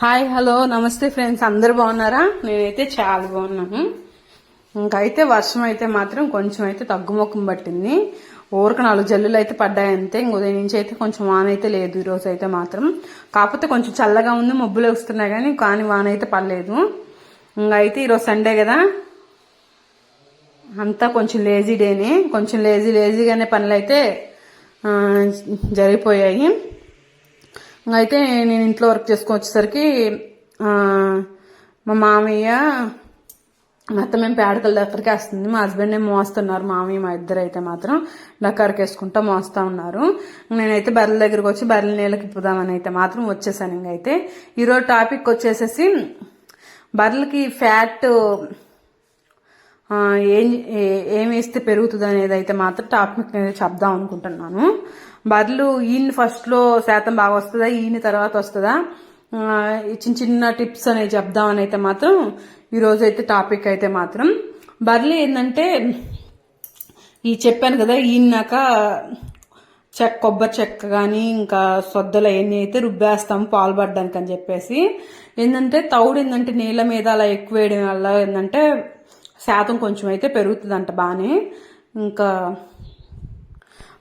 Hi hello నమస్తే friends అందరు బాగున్నారా? నేనైతే చాలా బాగున్నాను. ఇంకైతే అయితే వర్షం అయితే మాత్రం కొంచెం అయితే తగ్గుముఖం పట్టింది. ఊరికి నాలుగు జల్లులు అయితే పడ్డాయి అంతే. ఇంక ఉదయం నుంచి అయితే కొంచెం వాన అయితే లేదు ఈరోజు అయితే మాత్రం. కాకపోతే కొంచెం చల్లగా ఉంది మబ్బులు వస్తున్నాయి కానీ కానీ వాన అయితే పడలేదు. ఇంకైతే అయితే ఈరోజు సండే కదా. అంతా కొంచెం లేజీ డేనే. కొంచెం లేజీ లేజీగానే పనులు అయితే జరిగిపోయాయి. అయితే నేను ఇంట్లో వర్క్ చేసుకొని వచ్చేసరికి మా మామయ్య మా అత్త మేము పేడకల దగ్గరికి వేస్తుంది. మా హస్బెండ్ ఏమో మోస్తున్నారు. మామయ్య మా ఇద్దరు అయితే మాత్రం డక్కరికి వేసుకుంటా మోస్తా ఉన్నారు. నేనైతే బర్రెల దగ్గరికి వచ్చి బర్రెల నీళ్ళకి ఇప్పుదామని అయితే మాత్రం వచ్చేసాను ఇంకైతే ఈరోజు టాపిక్ వచ్చేసేసి బర్రెలకి ఫ్యాట్ ఏం ఏమి వేస్తే పెరుగుతుంది అనేది అయితే మాత్రం టాపిక్ అనేది చెప్దాం అనుకుంటున్నాను. బర్రెలు ఈయన ఫస్ట్లో శాతం బాగా వస్తుందా ఈయన తర్వాత వస్తుందా? ఈ చిన్న చిన్న టిప్స్ అనేవి చెప్దామని అయితే మాత్రం ఈరోజు అయితే టాపిక్ అయితే మాత్రం. బర్రెలు ఏంటంటే ఈ చెప్పాను కదా ఈయన్నాక చెక్క కొబ్బరి చెక్క కానీ ఇంకా సొద్దలు అవన్నీ అయితే రుబ్బేస్తాము పాలుపడ్డానికని అని చెప్పేసి. ఏంటంటే తౌడు ఏంటంటే నీళ్ళ మీద అలా ఎక్కువ వేయడం వల్ల ఏంటంటే శాతం కొంచెం అయితే పెరుగుతుందంట బాగానే ఇంకా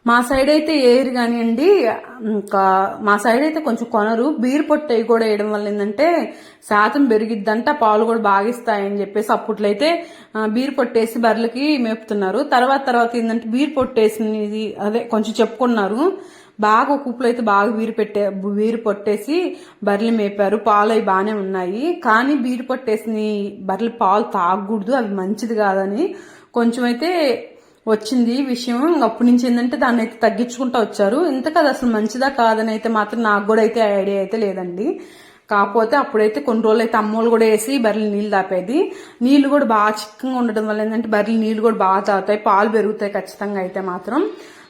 మా సైడ్ అయితే ఏరు కానివ్వండి ఇంకా మా సైడ్ అయితే కొంచెం కొనరు. బీర్ పొట్టు అవి కూడా వేయడం వల్ల ఏంటంటే శాతం పెరిగిద్దంట పాలు కూడా బాగా ఇస్తాయని చెప్పేసి అప్పట్లో అయితే బీర్ పొట్టేసి బర్రెలకి మేపుతున్నారు. తర్వాత తర్వాత ఏంటంటే బీర్ పొట్టేసినది అదే కొంచెం చెప్పుకున్నారు. బాగా కుప్పులు కుప్పలో అయితే బాగా వీరు పెట్టే వీరు పొట్టేసి బర్రెలు మేపారు. పాలు అవి బాగానే ఉన్నాయి. కానీ బీరు పొట్టేసిన బర్రెలు పాలు తాగకూడదు అవి మంచిది కాదని కొంచెం అయితే వచ్చింది విషయం. అప్పటి నుంచి ఏంటంటే దాన్ని అయితే తగ్గించుకుంటూ వచ్చారు. ఇంత కదా అసలు మంచిదా కాదని అయితే మాత్రం నాకు కూడా అయితే ఐడియా అయితే లేదండి. కాకపోతే అప్పుడైతే కొన్ని రోజులు అయితే అమ్మోళ్ళు కూడా వేసి బర్రెలు నీళ్ళు తాపేది. నీళ్ళు కూడా బాగా చిక్కగా ఉండడం వల్ల ఏంటంటే బర్రెలు నీళ్ళు కూడా బాగా తాగుతాయి. పాలు పెరుగుతాయి ఖచ్చితంగా అయితే మాత్రం.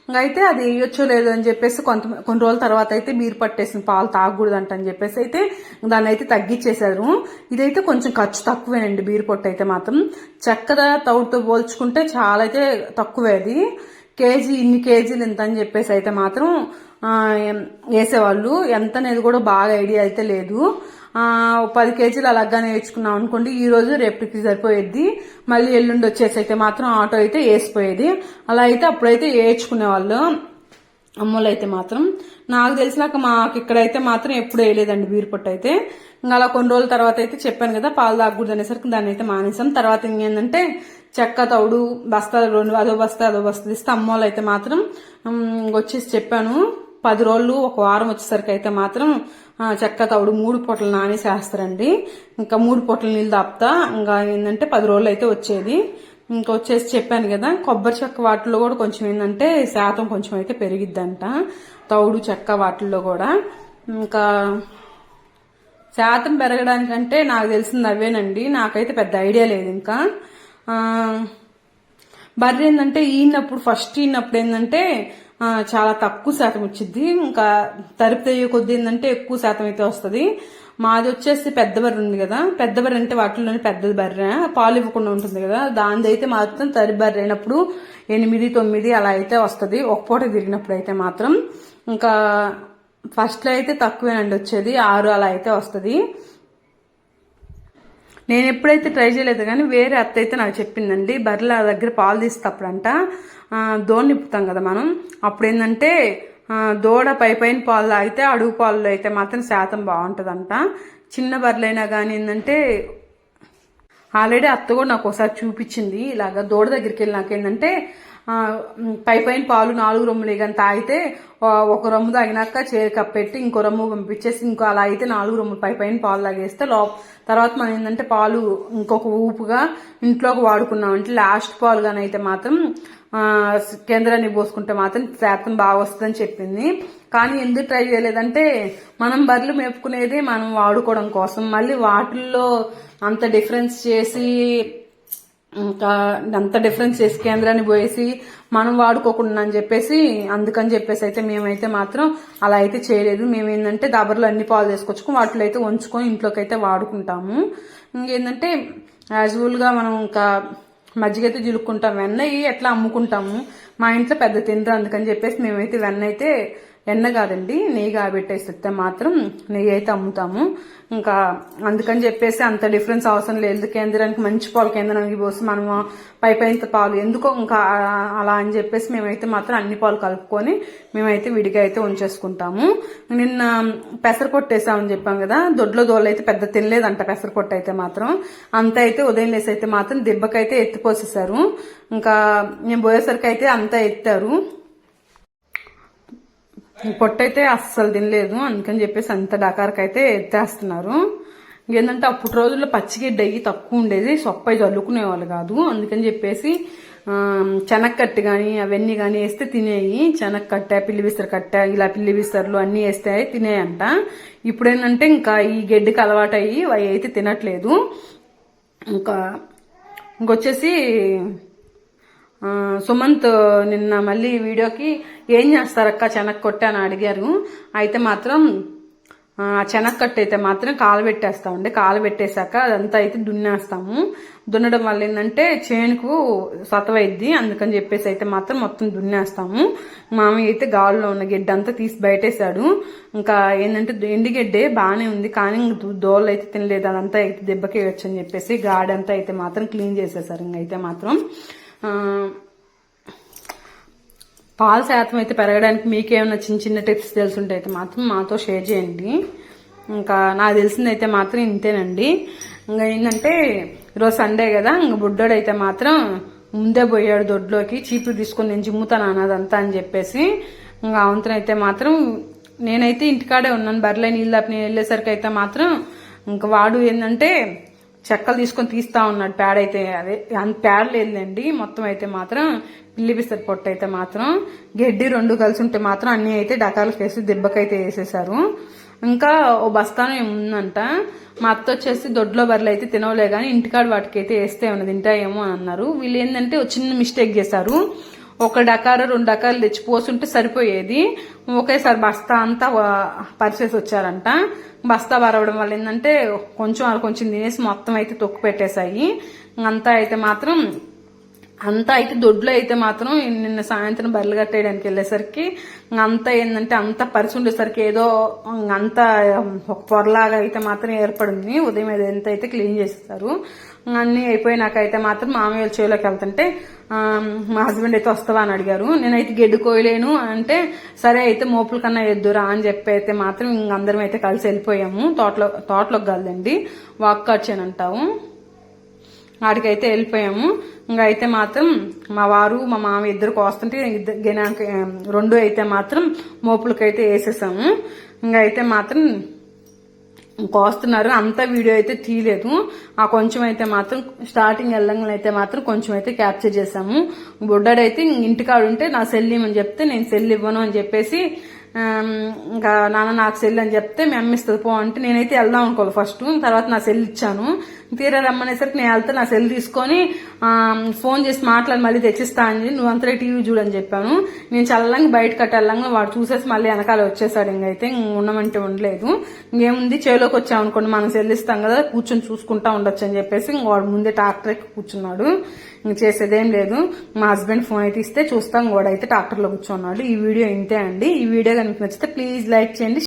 అయితే అది వేయొచ్చో లేదో అని చెప్పేసి కొంత కొన్ని రోజుల తర్వాత అయితే బీరు పట్టేసిన పాలు తాగకూడదంట అని చెప్పేసి అయితే దాన్ని అయితే తగ్గించేశారు ఇదైతే కొంచెం ఖర్చు తక్కువేనండి బీరు పొట్టు అయితే మాత్రం. చక్కెర తౌడుతో పోల్చుకుంటే చాలా అయితే తక్కువే అది. కేజీ ఇన్ని కేజీలు ఎంత అని చెప్పేసి అయితే మాత్రం వేసేవాళ్ళు. ఎంత అనేది కూడా బాగా ఐడియా అయితే లేదు. పది కేజీలు అలాగానే వేసుకున్నాం అనుకోండి ఈ రోజు రేపటికి సరిపోయేది. మళ్ళీ ఎల్లుండి వచ్చేసి అయితే మాత్రం ఆటో అయితే వేసిపోయేది. అలా అయితే అప్పుడైతే వేయించుకునే వాళ్ళు అమ్మోళ్ళు అయితే మాత్రం. నాకు తెలిసినాక మాకు ఇక్కడైతే మాత్రం ఎప్పుడు వేయలేదండి బీరుపొట్టు అయితే. ఇంకా అలా కొన్ని రోజుల తర్వాత అయితే చెప్పాను కదా పాలు తాగకూడదు అనేసరికి దాన్ని అయితే మానేసాం తర్వాత ఇంకేంటంటే చెక్క తౌడు బస్తాలు రెండు అదో బస్తా అదో బస్తా ఇస్తే అమ్మోళ్ళు అయితే మాత్రం వచ్చేసి చెప్పాను. పది రోజులు ఒక వారం వచ్చేసరికి అయితే మాత్రం చెక్క తవుడు మూడు పొట్ల నానేసేస్తారండి. ఇంకా మూడు పొట్ల నీళ్ళు తాపుతా. ఇంకా ఏంటంటే పది రోజులు అయితే వచ్చేది. ఇంకా వచ్చేసి చెప్పాను కదా కొబ్బరి చెక్క వాటిల్లో కూడా కొంచెం ఏంటంటే శాతం కొంచెం అయితే పెరిగిద్దంట. తౌడు చెక్క వాటిల్లో కూడా. ఇంకా శాతం పెరగడానికంటే నాకు తెలిసింది అవేనండి. నాకైతే పెద్ద ఐడియా లేదు ఇంకా. బర్రె ఏంటంటే ఈనప్పుడు ఫస్ట్ ఈనప్పుడు ఏంటంటే చాలా తక్కువ శాతం వచ్చింది ఇంకా తరిపి తెయ్య కొద్ది ఏంటంటే ఎక్కువ శాతం అయితే వస్తుంది. మాది వచ్చేసి పెద్ద బర్రె ఉంది కదా. పెద్ద బర్రె అంటే వాటిలోనే పెద్ద బర్రె. పాలు ఇవ్వకుండా ఉంటుంది కదా. దానిది అయితే మాత్రం తరి బర్రె అయినప్పుడు ఎనిమిది తొమ్మిది అలా అయితే వస్తుంది. ఒక పూట తిరిగినప్పుడు అయితే మాత్రం. ఇంకా ఫస్ట్లో అయితే తక్కువేనండి వచ్చేది. ఆరు అలా అయితే వస్తుంది. నేను ఎప్పుడైతే ట్రై చేయలేదు కానీ వేరే అత్త అయితే నాకు చెప్పిందండి బర్రెల దగ్గర పాలు తీసేటప్పుడంట ఆ, దోణ నిప్పుతాం కదా మనం అప్పుడు ఏంటంటే దోడ దూడ పై పైన పాలు తాగితే అడుగు పాలు అయితే మాత్రం శాతం బాగుంటుందంట. చిన్న బర్రెలైనా కానీ ఏంటంటే ఆల్రెడీ అత్త కూడా నాకు ఒకసారి చూపించింది ఇలాగా దూడ దగ్గరికి వెళ్ళి నాకేంటంటే పై పైన పాలు నాలుగు రొమ్ములు కానీ తాగితే ఒక రొమ్ము తాగినాక చేరు కప్పెట్టి ఇంకో రొమ్ము పంపించేసి ఇంకో అలా అయితే నాలుగు రొమ్ములు పై పైన పాలు తాగేస్తే లో తర్వాత మనం ఏంటంటే పాలు ఇంకొక ఊపుగా ఇంట్లోకి వాడుకున్నామంటే లాస్ట్ పాలు కానీ అయితే మాత్రం కేంద్రాన్ని పోసుకుంటే మాత్రం శాతం బాగా వస్తుందని చెప్పింది. కానీ ఎందుకు ట్రై చేయలేదంటే మనం బర్రెలు మేపుకునేది మనం వాడుకోవడం కోసం. మళ్ళీ వాటిల్లో అంత డిఫరెన్స్ చేసి ఇంకా అంత డిఫరెన్స్ చేసి కేంద్రాన్ని పోయేసి మనం వాడుకోకుండా అని చెప్పేసి అందుకని చెప్పేసి అయితే మేమైతే మాత్రం అలా అయితే చేయలేదు. మేము ఏంటంటే దబర్లో అన్ని పాలు తీసుకొచ్చుకుని వాటిలో అయితే ఉంచుకొని ఇంట్లోకి అయితే వాడుకుంటాము. ఇంకేంటంటే యాజువల్గా మనం ఇంకా మజ్జిగ అయితే జిలుక్కుంటాం వెన్న ఇవి ఎట్లా అమ్ముకుంటాము. మా ఇంట్లో పెద్ద తినరు అందుకని చెప్పేసి మేమైతే వెన్న అయితే ఎన్న కాదండి నెయ్యి కాబెట్టేసి మాత్రం నెయ్యి అయితే అమ్ముతాము. ఇంకా అందుకని చెప్పేసి అంత డిఫరెన్స్ అవసరం లేదు. కేంద్రానికి మంచి పాలు కేంద్రానికి పోసి మనము పై పైన పాలు ఎందుకో ఇంకా అలా అని చెప్పేసి మేమైతే మాత్రం అన్ని పాలు కలుపుకొని మేమైతే విడిగా అయితే ఉంచేసుకుంటాము. నిన్న పెసర కొట్టేసామని చెప్పాం కదా దొడ్లో దోళ్ళు అయితే పెద్ద తినలేదంట పెసర అయితే మాత్రం. అంత అయితే ఉదయం లేసి అయితే మాత్రం దెబ్బకైతే ఎత్తిపోసేసారు ఇంకా నేను పోయేసరికి అయితే అంతా ఎత్తారు. పొట్టయితే అస్సలు తినలేదు అందుకని చెప్పేసి అంత డకారకు అయితే ఎత్తేస్తున్నారు ఏంటంటే అప్పుడు రోజుల్లో పచ్చిగడ్డ అయ్యి తక్కువ ఉండేది సొప్పై చల్లుకునేవాళ్ళు కాదు. అందుకని చెప్పేసి చెనక్కట్టు కానీ అవన్నీ కానీ వేస్తే తినేయి. చెనక్కట్ట పిల్లి విస్తర కట్ట ఇలా పిల్లి విస్తరలు అన్నీ వేస్తే తినేయంట. ఇప్పుడు ఏంటంటే ఇంకా ఈ గడ్డికి అలవాటు అయ్యి అవి అయితే తినట్లేదు. ఇంకా ఇంకొచ్చేసి సుమంత్ నిన్న మళ్ళీ వీడియోకి ఏం చేస్తారక్క చెనక్కొట్టు అని అడిగారు. అయితే మాత్రం ఆ చెనక్కట్టు అయితే మాత్రం కాలు పెట్టేస్తామండి కాలు పెట్టేశాక అదంతా అయితే దున్నేస్తాము. దున్నడం వల్ల ఏంటంటే చేనుకు సతవైద్ది. అందుకని చెప్పేసి అయితే మాత్రం మొత్తం దున్నేస్తాము. మామయ్య అయితే గాల్లో ఉన్న గిడ్డ అంతా తీసి బయటేశాడు. ఇంకా ఏంటంటే ఎండిగడ్డే బాగానే ఉంది. కానీ ఇంక దోళ్ళు అయితే తినలేదు. అదంతా అయితే దెబ్బకేయచ్చు అని చెప్పేసి గాడంతా అయితే మాత్రం క్లీన్ చేసేసారు ఇంకైతే మాత్రం పాల శాతం అయితే పెరగడానికి మీకేమైనా చిన్న చిన్న టిప్స్ తెలుసుంటే అయితే మాత్రం మాతో షేర్ చేయండి. ఇంకా నాకు తెలిసింది అయితే మాత్రం ఇంతేనండి. ఇంకా ఏంటంటే ఈరోజు సండే కదా ఇంకా బుడ్డోడైతే అయితే మాత్రం ముందే పోయాడు దొడ్లోకి చీపులు తీసుకొని నేను జిమ్ముతాను అన్నదంతా అని చెప్పేసి ఇంకా అవంతనైతే మాత్రం నేనైతే ఇంటికాడే ఉన్నాను. బర్రెలే నీళ్ళు తప్పి నేను వెళ్ళేసరికి అయితే మాత్రం ఇంకా వాడు ఏంటంటే చెక్కలు తీసుకొని తీస్తా ఉన్నాడు. ప్యాడ్ అయితే అదే అంత ప్యాడ్ లేదులేండి. మొత్తం అయితే మాత్రం పిల్లి బిస్తర్ పొట్టు అయితే మాత్రం గడ్డి రెండు కలిసి ఉంటే మాత్రం అన్నీ అయితే డకాలకు వేసి దెబ్బకైతే వేసేసారు ఇంకా ఓ బస్తాను ఉందంట మా అత్త వచ్చేసి దొడ్లో బర్రెలు అయితే తినవలే కానీ ఇంటికాడ వాటికి అయితే వేస్తే ఏమైనా తింటాయేమో అని అన్నారు. వీళ్ళు ఏంటంటే ఒక చిన్న మిస్టేక్ చేశారు. ఒక డకారు రెండు డకాలు తెచ్చి పోసుంటే సరిపోయేది. ఒకేసారి బస్తా అంతా పరిచేసి వచ్చారంట. బస్తా బరవడం వల్ల ఏంటంటే కొంచెం వాళ్ళు కొంచెం తినేసి మొత్తం అయితే తొక్కు పెట్టేశాయి. అంతా అయితే మాత్రం అంతా అయితే దొడ్లో అయితే మాత్రం నిన్న సాయంత్రం బర్రెలు కట్టేయడానికి వెళ్ళేసరికి ఇంక అంతా ఏంటంటే అంత పరిచి ఉండేసరికి ఏదో ఇంక అంతా ఒక పొరలాగా అయితే మాత్రం ఏర్పడింది. ఉదయం ఏదో ఎంత అయితే క్లీన్ చేసేస్తారు అన్నీ అయిపోయినాకైతే మాత్రం మామయ్య వాళ్ళ చేలోకి వెళ్తుంటే మా హస్బెండ్ అయితే వస్తావా అని అడిగారు. నేనైతే గెడ్డు కోయలేను అంటే సరే అయితే మోపుల కన్నా ఎద్దురా అని చెప్పి అయితే మాత్రం ఇంక అందరం అయితే కలిసి వెళ్ళిపోయాము. తోటలో తోటలోకి కలదండి వాక్ వచ్చానంటావు ఆడికైతే వెళ్ళిపోయాము. ఇంకా అయితే మాత్రం మా వారు మా మామ ఇద్దరు కోస్తుంటే గినాక రెండు అయితే మాత్రం మోపులకైతే వేసేసాము. ఇంకా అయితే మాత్రం కోస్తున్నారు. అంతా వీడియో అయితే తీయలేదు. ఆ కొంచెం అయితే మాత్రం స్టార్టింగ్ వెళ్ళంగా అయితే మాత్రం కొంచెం అయితే క్యాప్చర్ చేసాము. బుడ్డాడైతే ఇంటికాడు ఉంటే నా సెల్ ఇవ్వమని చెప్తే నేను సెల్ ఇవ్వను అని చెప్పేసి ఇంకా నాన్న నాకు సెల్ అని చెప్తే మీ అమ్మ ఇస్తుంది పో అంటే నేనైతే వెళ్దాం అనుకోవాలి ఫస్ట్. తర్వాత నా సెల్ ఇచ్చాను. తీరా రమ్మనేసరికి నేను వెళ్తే నా సెల్ తీసుకొని ఫోన్ చేసి మాట్లాడి మళ్ళీ తెచ్చిస్తా అని నువ్వు అంతలో టీవీ చూడని చెప్పాను. నేను చల్లంగా బయట కట్టెళ్ళంగా వాడు చూసేసి మళ్ళీ వెనకాల వచ్చేసాడు. ఇంకైతే ఇంక ఉండమంటే ఉండలేదు. ఇంకేముంది చేలోకి వచ్చాం అనుకోండి మనం సెల్ ఇస్తాం కదా కూర్చొని చూసుకుంటా ఉండొచ్చు అని చెప్పేసి వాడు ముందే ట్రాక్టర్ కూర్చున్నాడు. చేసేదేం లేదు. మా హస్బెండ్ ఫోన్ అయితే ఇస్తే చూస్తాం. వాడైతే ట్రాక్టర్లో కూర్చున్నాడు. ఈ వీడియో ఇంతే అండి. ఈ వీడియో కనుక నచ్చితే ప్లీజ్ లైక్ చేయండి